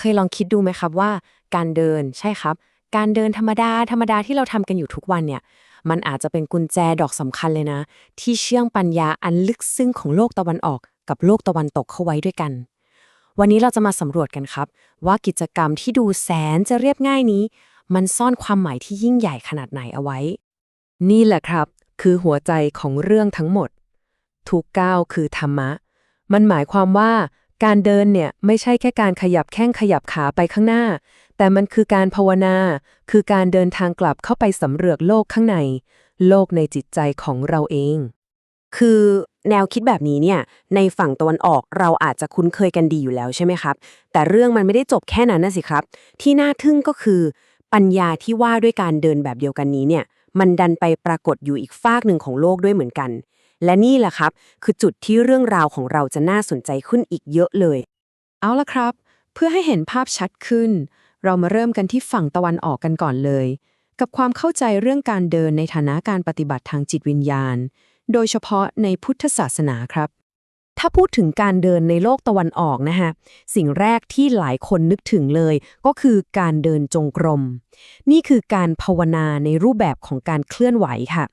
เคยลองคิดดูไหมครับว่า การเดินใช่ครับ การเดินธรรมดาธรรมดาที่เราทำกันอยู่ทุกวันเนี่ย มันอาจจะเป็นกุญแจดอกสำคัญเลยนะ ที่เชื่องปัญญาอันลึกซึ้งของโลกตะวันออกกับโลกตะวันตกเข้าไว้ด้วยกัน วันนี้เราจะมาสำรวจกันครับ ว่ากิจกรรมที่ดูแสนจะเรียบง่ายนี้ มันซ่อนความหมายที่ยิ่งใหญ่ขนาดไหนเอาไว้ นี่แหละครับ คือหัวใจของเรื่องทั้งหมดทุกก้าวคือธรรมะ มันหมายความว่า การเดินเนี่ยไม่ใช่แค่การขยับแข้งขยับขาไปข้างหน้า แต่มันคือการภาวนา คือการเดินทางกลับเข้าไปสำเรวจโลกข้างใน โลกในจิตใจของเราเอง คือแนวคิดแบบนี้เนี่ยในฝั่งตะวันออกเราอาจจะคุ้นเคยกันดีอยู่แล้วใช่ไหมครับ แต่เรื่องมันไม่ได้จบแค่นั้นนะสิครับ ที่น่าทึ่งก็คือ ปัญญาที่ว่าด้วยการเดินแบบเดียวกันนี้เนี่ยมันดันไปปรากฏอยู่อีกฟากหนึ่งของโลกด้วยเหมือนกัน และนี่แหละครับ คือจุดที่เรื่องราวของเราจะน่าสนใจขึ้นอีกเยอะเลย เอาละครับ เพื่อให้เห็นภาพชัดขึ้น เรามาเริ่มกันที่ฝั่งตะวันออกกันก่อนเลย กับความเข้าใจเรื่องการเดินในฐานะการปฏิบัติทางจิตวิญญาณ โดยเฉพาะในพุทธศาสนาครับ ถ้าพูดถึงการเดินในโลกตะวันออกนะฮะสิ่งแรกที่หลายคนนึกถึงเลย ก็คือการเดินจงกรม นี่คือการภาวนาในรูปแบบของการเคลื่อนไหวค่ะ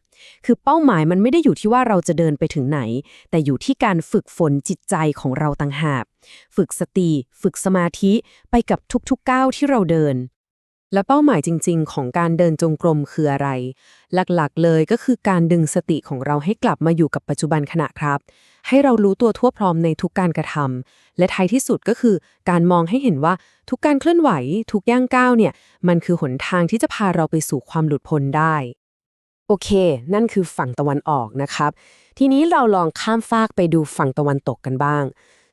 คือเป้าหมายมันไม่ได้อยู่ที่ว่าเราจะเดินไปถึงไหน แต่อยู่ที่การฝึกฝนจิตใจของเราต่างหาก ฝึกสติ ฝึกสมาธิไปกับทุกๆก้าวที่เราเดินและเป้าหมายจริง ๆ ของการเดินจงกรมคืออะไร หลักๆ เลยก็คือการดึงสติของเราให้กลับมาอยู่กับปัจจุบันขณะครับ ให้เรารู้ตัวทั่วพร้อมในทุกการกระทำและท้ายที่สุดก็คือ การมองให้เห็นว่าทุกการเคลื่อนไหว ทุกย่างก้าวเนี่ย มันคือหนทางที่จะพาเราไปสู่ความหลุดพ้นได้ โอเค นั่นคือฝั่งตะวันออกนะครับ ทีนี้เราลองข้ามฟากไปดูฝั่งตะวันตกกันบ้าง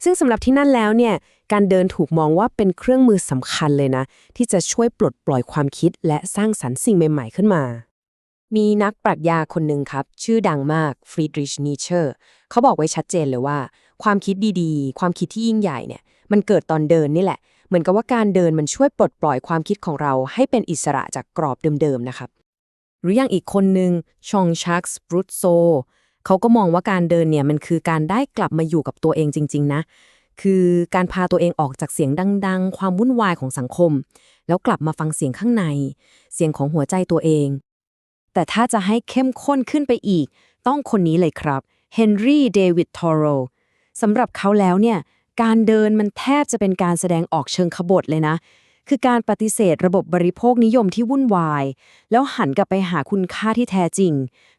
ซึ่งสำหรับที่นั่นแล้วเนี่ยการเดินถูกมองว่าเป็นเครื่องมือสำคัญเลยนะ ที่จะช่วยปลดปล่อยความคิดและสร้างสรรค์สิ่งใหม่ ๆ ขึ้นมา มีนักปรัชญาคนหนึ่งครับ ชื่อดังมากฟรีดริชนีเชอร์เขาบอกไว้ชัดเจนเลยว่า ความคิดดีๆ ความคิดที่ยิ่งใหญ่เนี่ย มันเกิดตอนเดินนี่แหละ เหมือนกับว่าการเดินมันช่วยปลดปล่อยความคิดของเราให้เป็นอิสระจากกรอบเดิมๆนะครับ หรืออย่างอีกคนหนึ่งชองชักส์บรูโซเขาก็มองว่าการเดินเนี่ยมันคือการได้กลับมาอยู่กับตัวเองจริง ๆ นะ คือการพาตัวเองออกจากเสียงดัง ๆ ความวุ่นวายของสังคม แล้วกลับมาฟังเสียงข้างใน เสียงของหัวใจตัวเอง แต่ถ้าจะให้เข้มข้นขึ้นไปอีก ต้องคนนี้เลยครับเฮนรี่เดวิดทอโรสำหรับเขาแล้วเนี่ย การเดินมันแทบจะเป็นการแสดงออกเชิงขบฏเลยนะ คือการปฏิเสธระบบบริโภคนิยมที่วุ่นวาย แล้วหันกลับไปหาคุณค่าที่แท้จริง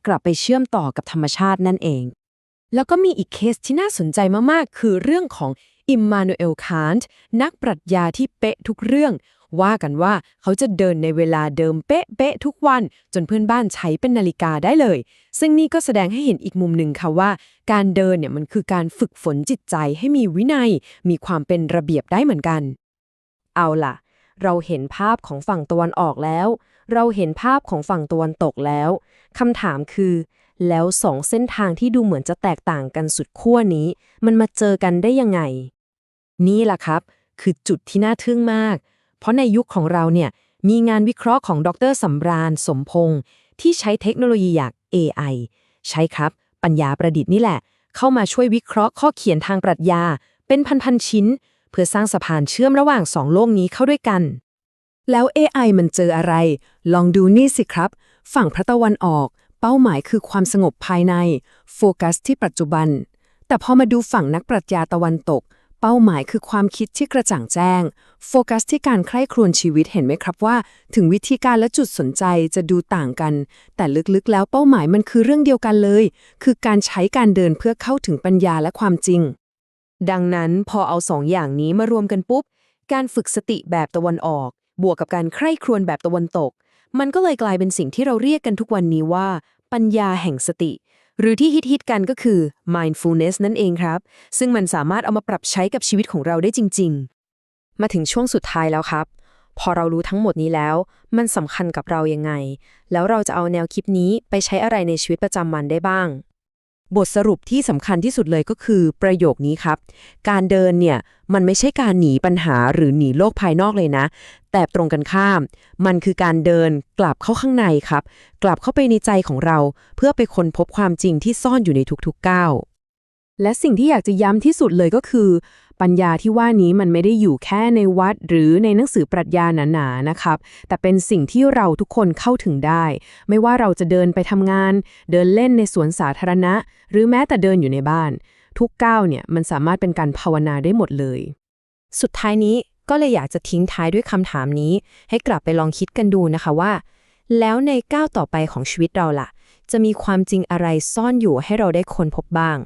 กลับไปเชื่อมต่อกับธรรมชาตินั่นเอง แล้วก็มีอีกเคสที่น่าสนใจมาก ๆ คือเรื่องของอิมมานูเอลคานต์นักปรัชญาที่เป๊ะทุกเรื่อง ว่ากันว่าเขาจะเดินในเวลาเดิมเป๊ะเป๊ะทุกวัน จนเพื่อนบ้านใช้เป็นนาฬิกาได้เลย ซึ่งนี่ก็แสดงให้เห็นอีกมุมหนึ่งค่ะว่า การเดินเนี่ยมันคือการฝึกฝนจิตใจให้มีวินัย มีความเป็นระเบียบได้เหมือนกัน เอาล่ะ เราเห็นภาพของฝั่งตะวันออกแล้ว เราเห็นภาพของฝั่งตะวันตกแล้วคำถามคือแล้วสองเส้นทางที่ดูเหมือนจะแตกต่างกันสุดขั้วนี้ มันมาเจอกันได้ยังไง นี่แหละครับ คือจุดที่น่าทึ่งมาก ราะในยุคของเราเนี่ยมีงานวิเคราะห์ของดรสำราญสมพงษ์ที่ใช้เทคโนโลยีอย่าง AI ใช่ครับ ปัญญาประดิษฐ์นี่แหละ เข้ามาช่วยวิเคราะห์ข้อเขียนทางปรัชญา เป็นพันๆชิ้น เพื่อสร้างสะพานเชื่อมระหว่างสองโลกนี้เข้าด้วยกัน แล้ว AI มันเจออะไร ลองดูนี่สิครับ ฝั่งพระตะวันออก เป้าหมายคือความสงบภายใน โฟกัสที่ปัจจุบัน แต่พอมาดูฝั่งนักปรัชญาตะวันตก เป้าหมายคือความคิดที่กระจ่างแจ้ง โฟกัสที่การใคร่ครวญชีวิตเห็นไหมครับว่า ถึงวิธีการและจุดสนใจจะดูต่างกัน แต่ลึกๆ แล้วเป้าหมายมันคือเรื่องเดียวกันเลย คือการใช้การเดินเพื่อเข้าถึงปัญญาและความจริง ดังนั้นพอเอาสองอย่างนี้มารวมกันปุ๊บ การฝึกสติแบบตะวันออก บวกกับการใคร่ครวญแบบตะวันตก มันก็เลยกลายเป็นสิ่งที่เราเรียกกันทุกวันนี้ว่า ปัญญาแห่งสติ หรือที่ฮิตๆกันก็คือ mindfulness นั่นเองครับ ซึ่งมันสามารถเอามาปรับใช้กับชีวิตของเราได้จริง ๆ มาถึงช่วงสุดท้ายแล้วครับ พอเรารู้ทั้งหมดนี้แล้ว มันสำคัญกับเรายังไง แล้วเราจะเอาแนวคิดนี้ไปใช้อะไรในชีวิตประจำวันได้บ้าง บทสรุปที่สำคัญที่สุดเลยก็คือประโยคนี้ครับ การเดินเนี่ย มันไม่ใช่การหนีปัญหาหรือหนีโลกภายนอกเลยนะ แต่ตรงกันข้าม มันคือการเดินกลับเข้าข้างในครับ กลับเข้าไปในใจของเรา เพื่อไปค้นพบความจริงที่ซ่อนอยู่ในทุกๆก้าว และสิ่งที่อยากจะย้ำที่สุดเลยก็คือ ปัญญาที่ว่านี้มันไม่ได้อยู่แค่ในวัดหรือในหนังสือปรัชญาหนาๆนะครับ แต่เป็นสิ่งที่เราทุกคนเข้าถึงได้ ไม่ว่าเราจะเดินไปทำงาน เดินเล่นในสวนสาธารณะ หรือแม้แต่เดินอยู่ในบ้าน ทุกก้าวเนี่ยมันสามารถเป็นการภาวนาได้หมดเลย สุดท้ายนี้ก็เลยอยากจะทิ้งท้ายด้วยคำถามนี้ ให้กลับไปลองคิดกันดูนะคะว่า แล้วในก้าวต่อไปของชีวิตเราล่ะ จะมีความจริงอะไรซ่อนอยู่ให้เราได้ค้นพบบ้าง